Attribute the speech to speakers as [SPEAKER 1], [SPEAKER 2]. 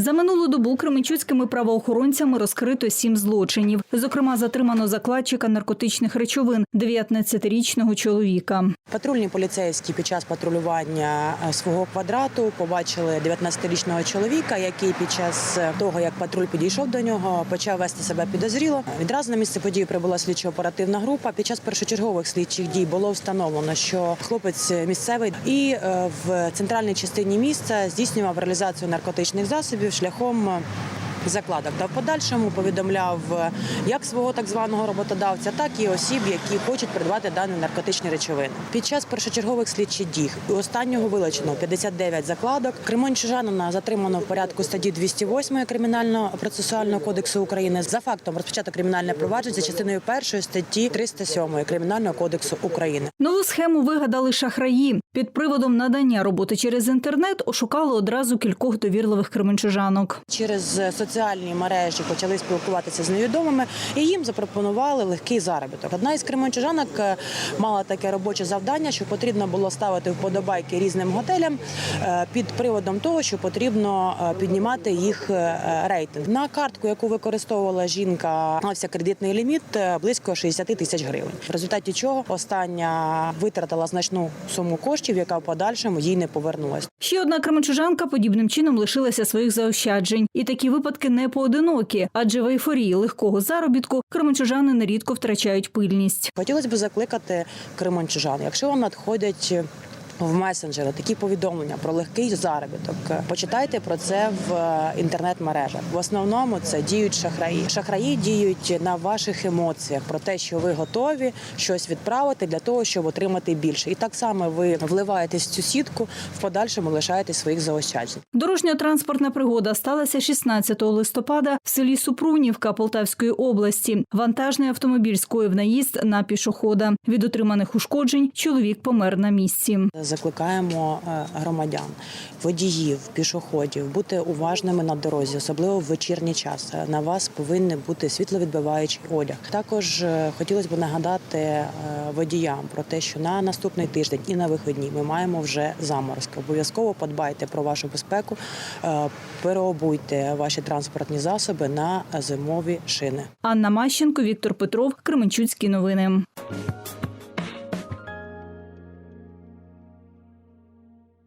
[SPEAKER 1] За минулу добу кременчуцькими правоохоронцями розкрито сім злочинів. Зокрема, затримано закладчика наркотичних речовин 19-річного чоловіка.
[SPEAKER 2] Патрульні поліцейські під час патрулювання е, свого квадрату побачили 19-річного чоловіка, який під час е, того, як патруль підійшов до нього, почав вести себе підозріло. Відразу на місце події прибула слідчо-оперативна група. Під час першочергових слідчих дій було встановлено, що хлопець місцевий і е, в центральній частині міста здійснював реалізацію наркотичних засобів шляхом. Закладок та в подальшому повідомляв е, як свого так званого роботодавця, так і осіб, які хочуть придбати дані наркотичні речовини. Під час першочергових слідчих дій у останнього вилучено 59 закладок. Кремон Чижанина затримано в порядку статті 208 кримінального процесуального кодексу України за фактом розпочато кримінальне провадження за частиною першої статті 307 кримінального кодексу України.
[SPEAKER 1] Нову схему вигадали шахраї. Під приводом надання роботи через інтернет ошукали одразу кількох довірливих кременчужанок.
[SPEAKER 2] Через е, соціальні мережі почали спілкуватися з невідомими і їм запропонували легкий заробіток. Одна із кременчужанок е, мала таке робоче завдання, що потрібно було ставити вподобайки різним готелям е, під приводом того, що потрібно е, піднімати їх рейтинг. На картку, яку використовувала жінка, мався кредитний ліміт близько 60 тисяч гривень. В результаті чого остання витратила значну суму коштів, яка в подальшому їй не повернулась.
[SPEAKER 1] Ще одна кременчужанка подібним чином лишилася своїх заощаджень. І такі випадки не поодинокі, адже в ейфорії легкого заробітку кременчужани нерідко втрачають пильність.
[SPEAKER 2] Хотілося б закликати кримончужан, якщо вам надходять. В месенджери такі повідомлення про легкий заробіток. Почитайте про це в е, інтернет-мережах. В основному це діють шахраї. Шахраї діють на ваших емоціях про те, що ви готові щось відправити для того, щоб отримати більше. І так само ви вливаєтесь в цю сітку, в подальшому лишаєте своїх заощаджень.
[SPEAKER 1] Дорожньо-транспортна пригода сталася 16 листопада в селі Супрунівка Полтавської області. Вантажний автомобіль скоїв наїзд на пішохода. Від отриманих ушкоджень чоловік помер на місці.
[SPEAKER 2] Закликаємо е, громадян, водіїв, пішоходів бути уважними на дорозі, особливо в вечірній час. Е, На вас повинен бути світловідбиваючий одяг. Також е, хотілося б нагадати водіям про те, що на наступний тиждень і на вихідні ми маємо вже заморозки. Обов'язково подбайте про вашу безпеку, переобуйте ваші транспортні засоби на зимові шини.
[SPEAKER 1] Анна Мащенко, Віктор Петров, Кременчуцькі новини.